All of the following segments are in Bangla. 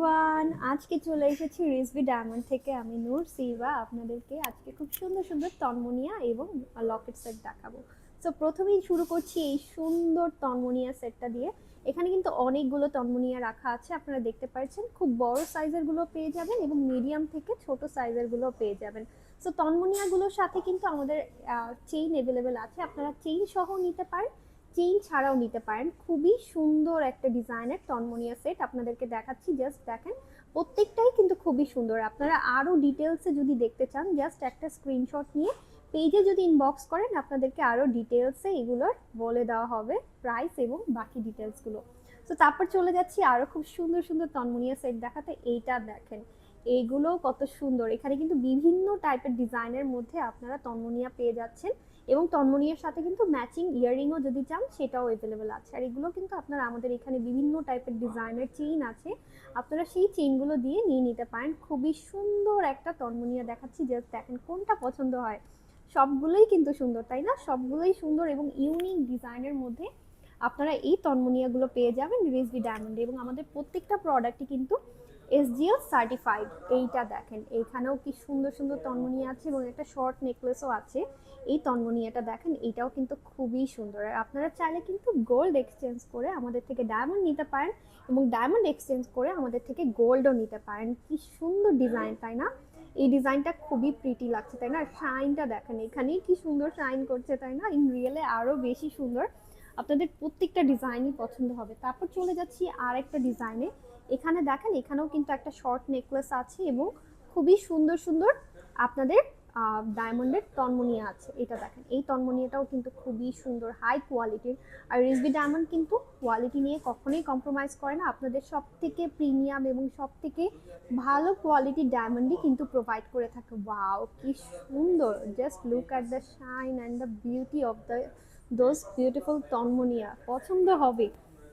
এভরিওয়ান আজকে চলে এসেছি রিসবি ডায়মন্ড থেকে আমি নূর সিবা আপনাদেরকে আজকে খুব সুন্দর সুন্দর তন্মনিয়া এবং লকেট সেট দেখাবো। সো প্রথমেই শুরু করছি এই সুন্দর তন্মনিয়া সেটটা দিয়ে। এখানে কিন্তু অনেকগুলো তন্মনিয়া রাখা আছে, আপনারা দেখতে পাচ্ছেন। খুব বড় সাইজেরগুলো পেয়ে যাবেন এবং মিডিয়াম থেকে ছোট সাইজেরগুলো পেয়ে যাবেন। সো তন্মনিয়াগুলোর সাথে কিন্তু আমাদের চেইন অ্যাভেলেবেল আছে। আপনারা চেইন সহ নিতে পারেন। চেইন ছাড়াও নিতে পারেন। খুবই সুন্দর একটা ডিজাইনের তন্মনিয়া সেট আপনাদেরকে দেখাচ্ছি। জাস্ট দেখেন, প্রত্যেকটাই কিন্তু খুবই সুন্দর। আপনারা আরও ডিটেলসে যদি দেখতে চান, জাস্ট একটা স্ক্রিনশট নিয়ে পেজে যদি ইনবক্স করেন, আপনাদেরকে আরও ডিটেলসে এগুলোর বলে দেওয়া হবে প্রাইস এবং বাকি ডিটেলসগুলো তো তারপর চলে যাচ্ছি, আরও খুব সুন্দর সুন্দর তন্মনিয়া সেট দেখাতে। এইটা দেখেন এইগুলো কত সুন্দর। এখানে কিন্তু বিভিন্ন টাইপের ডিজাইনের মধ্যে আপনারা তন্মনিয়া পেয়ে যাচ্ছেন। এবং তন্মনিয়ার সাথে কিন্তু ম্যাচিং ইয়াররিংও যদি চান, সেটাও অ্যাভেলেবেল আছে। আর এগুলো কিন্তু আপনারা আমাদের এখানে বিভিন্ন টাইপের ডিজাইনের চেইন আছে। আপনারা সেই চেইনগুলো দিয়ে নিয়ে নিতে পারেন। খুবই সুন্দর একটা তন্মনিয়া দেখাচ্ছি জাস্ট দেখেন কোনটা পছন্দ হয়। সবগুলোই কিন্তু সুন্দর, তাই না? সবগুলোই সুন্দর এবং ইউনিক ডিজাইনের মধ্যে আপনারা এই তন্মনিয়াগুলো পেয়ে যাবেন রিসবি ডায়মন্ডে এবং আমাদের প্রত্যেকটা প্রোডাক্টই কিন্তু এসজিও সার্টিফাইড এইটা দেখেন। এইখানেও কি সুন্দর সুন্দর তন্মনিয়া আছে এবং একটা শর্ট নেকলেসও আছে। এই তন্মনিয়াটা দেখেন এইটাও কিন্তু খুবই সুন্দর। আর আপনারা চাইলে কিন্তু গোল্ড এক্সচেঞ্জ করে আমাদের থেকে ডায়মন্ড নিতে পারেন এবং ডায়মন্ড এক্সচেঞ্জ করে আমাদের থেকে গোল্ডও নিতে পারেন। কি সুন্দর ডিজাইন তাই না? এই ডিজাইনটা খুবই প্রিটি লাগছে, তাই না? শাইনটা দেখেন, এখানেই কি সুন্দর শাইন করছে, তাই না? ইন রিয়েলে আরও বেশি সুন্দর। আপনাদের প্রত্যেকটা ডিজাইনই পছন্দ হবে। তারপর চলে যাচ্ছি আর একটা ডিজাইনে এখানে দেখেন, এখানেও কিন্তু একটা শর্ট নেকলেস আছে এবং খুবই সুন্দর সুন্দর আপনাদের ডায়মন্ডের তন্মনিয়া আছে। এটা দেখেন, এই তন্মনিয়াটাও কিন্তু খুবই সুন্দর হাই কোয়ালিটির আর রিসবি ডায়মন্ড কিন্তু কোয়ালিটি নিয়ে কখনোই কম্প্রোমাইজ করে না। আপনাদের সব থেকে প্রিমিয়াম এবং সব থেকে ভালো কোয়ালিটির ডায়মন্ডই কিন্তু প্রোভাইড করে থাকে। ওয়াও কি সুন্দর! Just look at the shine and the beauty of the those beautiful তন্মনিয়া। পছন্দ হবে।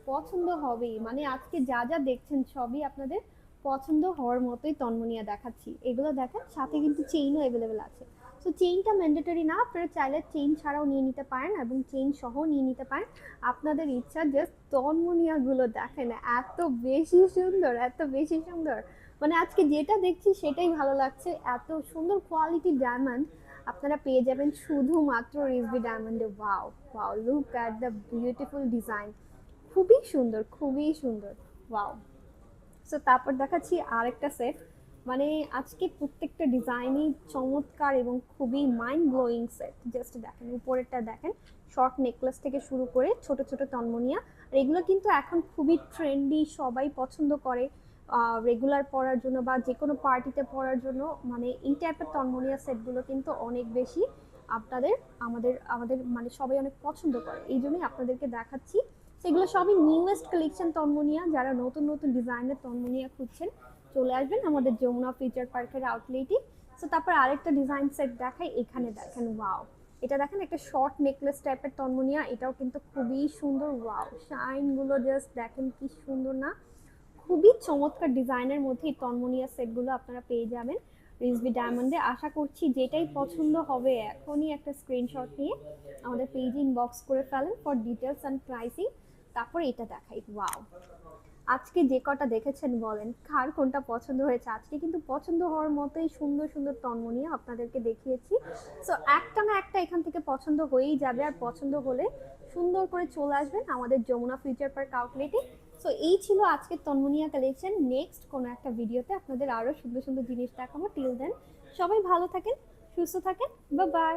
পছন্দ হবেই। মানে আজকে যা যা দেখছেন সবই আপনাদের পছন্দ হওয়ার মতোই তন্মনিয়া দেখাচ্ছি। এগুলো দেখেন, সাথে কিন্তু চেইনও অ্যাভেলেবেল আছে। সো চেইনটা ম্যান্ডেটরি না, আপনারা চাইলে চেইন ছাড়াও নিয়ে নিতে পারেন এবং চেইন সহ নিয়ে নিতে পারেন। আপনাদের ইচ্ছা জাস্ট তন্মনিয়াগুলো দেখেন, এত বেশি সুন্দর, এত বেশি সুন্দর। মানে আজকে যেটা দেখছি সেটাই ভালো লাগছে। এত সুন্দর কোয়ালিটি ডায়মন্ড আপনারা পেয়ে যাবেন শুধুমাত্র রিসবি ডায়মন্ডে wow wow look at the beautiful design খুবই সুন্দর খুবই সুন্দর। ওয়াও সো তারপর দেখাচ্ছি আরেকটা সেট মানে আজকে প্রত্যেকটা ডিজাইনই চমৎকার এবং খুবই মাইন্ড ব্লোয়িং সেট জাস্ট দেখেন, উপরেরটা দেখেন শর্ট নেকলেস থেকে শুরু করে ছোট ছোট তন্মনিয়া। আর এগুলো কিন্তু এখন খুবই ট্রেন্ডি সবাই পছন্দ করে রেগুলার পরার জন্য বা যে কোনো পার্টিতে পরার জন্য। মানে এই টাইপের তন্মনিয়া সেটগুলো কিন্তু অনেক বেশি আপনাদের, আমাদের আমাদের মানে সবাই অনেক পছন্দ করে। এই জন্যই আপনাদেরকে দেখাচ্ছি সেগুলো সবই নিউয়েস্ট কালেকশন তন্মনিয়া যারা নতুন নতুন ডিজাইনের তন্মনিয়া খুঁজছেন চলে আসবেন আমাদের যমুনা ফিচার পার্কের আউটলেটে সো তারপর আরেকটা ডিজাইন সেট দেখাই এখানে দেখেন ওয়াও এটা দেখেন একটা শর্ট নেকলেস টাইপের তন্মনিয়া এটাও কিন্তু খুবই সুন্দর ওয়াও শাইনগুলো জাস্ট দেখেন কি সুন্দর না? খুবই চমৎকার ডিজাইনের মধ্যে এই তন্মনিয়া সেটগুলো আপনারা পেয়ে যাবেন রিসবি ডায়মন্ডে আশা করছি যেটাই পছন্দ হবে এখনই একটা স্ক্রিনশট নিয়ে আমাদের পেজে ইনবক্স করে ফেলেন ফর ডিটেলস অ্যান্ড প্রাইসিং তারপরে এটা দেখাই, ওয়াও। আজকে যে কটা দেখেছেন বলেন, কার কোনটা পছন্দ হয়েছে? আজকে কিন্তু পছন্দ হওয়ার মতোই সুন্দর সুন্দর তন্মনিয়া আপনাদেরকে দেখিয়েছি। সো একটা না একটা এখান থেকে পছন্দ হয়েই যাবে, আর পছন্দ হলে সুন্দর করে চলে আসবেন আমাদের যমুনা ফিউচার পার্ক আউটলেটে সো এই ছিল আজকের তন্মনিয়া কালেকশন নেক্সট কোনো একটা ভিডিওতে আপনাদের আরও সুন্দর সুন্দর জিনিস দেখাবো। টিল দেন সবাই ভালো থাকেন, সুস্থ থাকেন। বা বাই